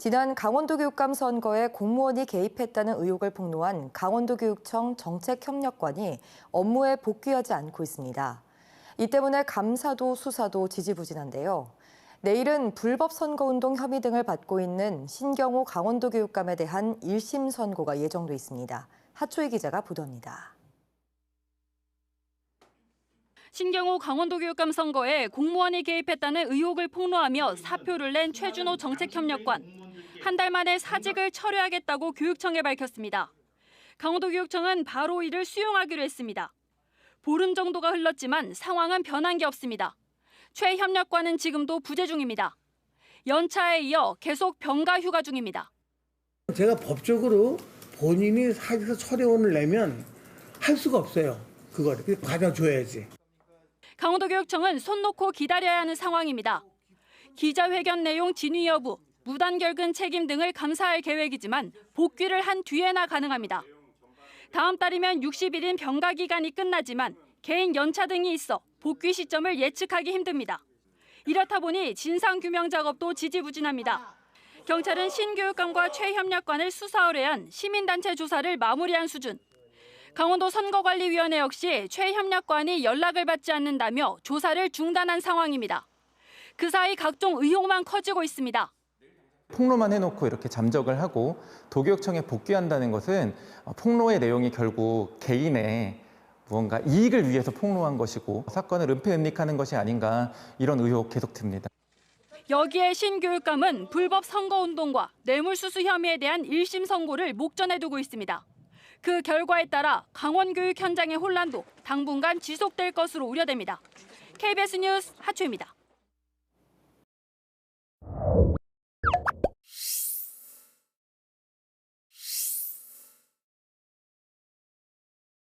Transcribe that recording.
지난 강원도 교육감 선거에 공무원이 개입했다는 의혹을 폭로한 강원도교육청 정책협력관이 업무에 복귀하지 않고 있습니다. 이 때문에 감사도 수사도 지지부진한데요. 내일은 불법 선거운동 혐의 등을 받고 있는 신경호 강원도 교육감에 대한 1심 선고가 예정돼 있습니다. 하초희 기자가 보도합니다. 신경호 강원도 교육감 선거에 공무원이 개입했다는 의혹을 폭로하며 사표를 낸 최준호 정책협력관. 한 달 만에 사직을 철회하겠다고 교육청에 밝혔습니다. 강원도 교육청은 바로 이를 수용하기로 했습니다. 보름 정도가 흘렀지만 상황은 변한 게 없습니다. 최 협력관은 지금도 부재 중입니다. 연차에 이어 계속 병가 휴가 중입니다. 제가 법적으로 본인이 사직서 철회원을 내면 할 수가 없어요. 그거를 그래서 가져줘야지. 강원도 교육청은 손 놓고 기다려야 하는 상황입니다. 기자회견 내용 진위 여부, 무단결근 책임 등을 감사할 계획이지만 복귀를 한 뒤에나 가능합니다. 다음 달이면 60일인 병가 기간이 끝나지만 개인 연차 등이 있어 복귀 시점을 예측하기 힘듭니다. 이렇다 보니 진상 규명 작업도 지지부진합니다. 경찰은 신교육감과 최협력관을 수사 의뢰한 시민단체 조사를 마무리한 수준. 강원도 선거관리위원회 역시 최협력관이 연락을 받지 않는다며 조사를 중단한 상황입니다. 그 사이 각종 의혹만 커지고 있습니다. 폭로만 해놓고 이렇게 잠적을 하고 도교육청에 복귀한다는 것은 어, 폭로의 내용이 결국 개인의 무언가 이익을 위해서 폭로한 것이고 사건을 은폐은닉하는 것이 아닌가 이런 의혹 계속 듭니다. 여기에 신 교육감은 불법 선거운동과 뇌물수수 혐의에 대한 1심 선고를 목전에 두고 있습니다. 그 결과에 따라 강원교육 현장의 혼란도 당분간 지속될 것으로 우려됩니다. KBS 뉴스 하초입니다.